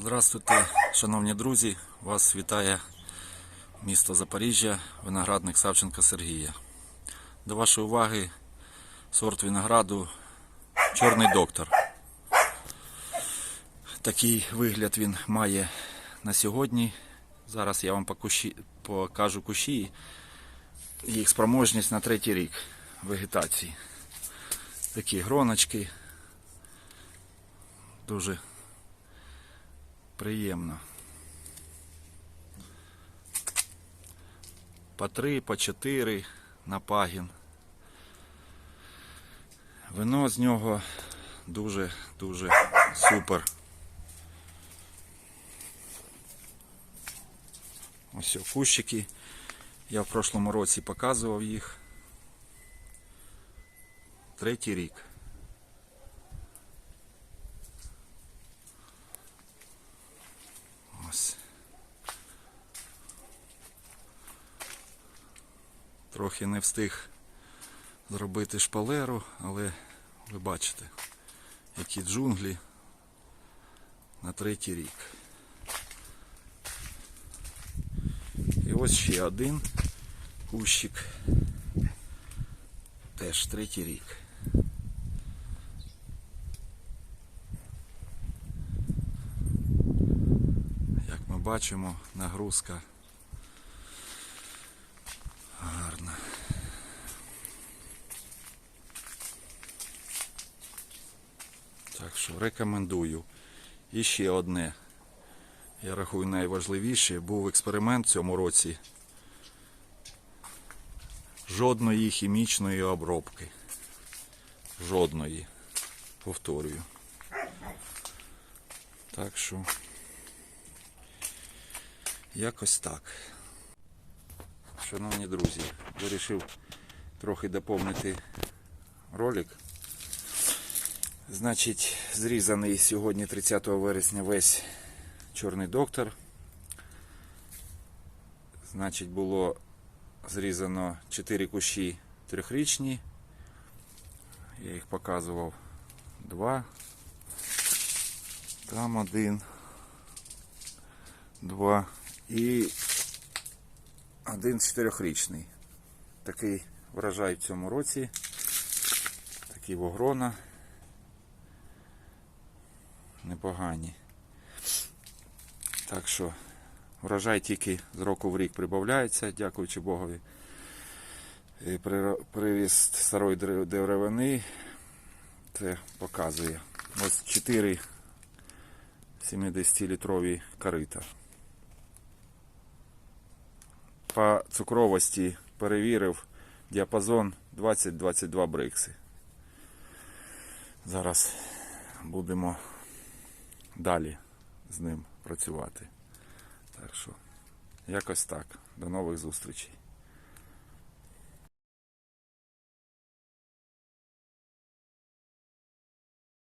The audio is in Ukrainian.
Здравствуйте, шановні друзі! Вас вітає місто Запоріжжя, виноградник Савченка Сергія. До вашої уваги сорт винограду Чорний доктор. Такий вигляд він має на сьогодні. Зараз я вам покажу кущі, їх спроможність на третій рік вегетації. Такі гроночки. Дуже приємно. По три, по чотири на пагін. Вино з нього дуже-дуже супер. Ось о, кущики. Я в прошлому році показував їх. Третій рік. Ось. Трохи не встиг зробити шпалеру, але ви бачите, які джунглі на третій рік. І ось ще один кущик. Теж третій рік. Як ми бачимо, нагрузка Так що рекомендую. І ще одне. Я рахую найважливіше. Був експеримент в цьому році. Жодної хімічної обробки. Жодної. Повторюю. Так що. Якось так. Шановні друзі, вирішив трохи доповнити ролик. Значить, зрізаний сьогодні 30 вересня весь чорний доктор. Значить, було зрізано 4 кущі трьохрічні. Я їх показував. Два. Там один. Два. І один чотирьохрічний. Такий врожай в цьому році. Такі вогрона. Непогані. Так що врожай тільки з року в рік прибавляється, дякуючи Богові. Приро- старої деревини це показує. Ось 4 70-літрові корита. По цукровості перевірив діапазон 20-22 брикси. Зараз будемо далі з ним працювати. Так що, якось так. До нових зустрічей.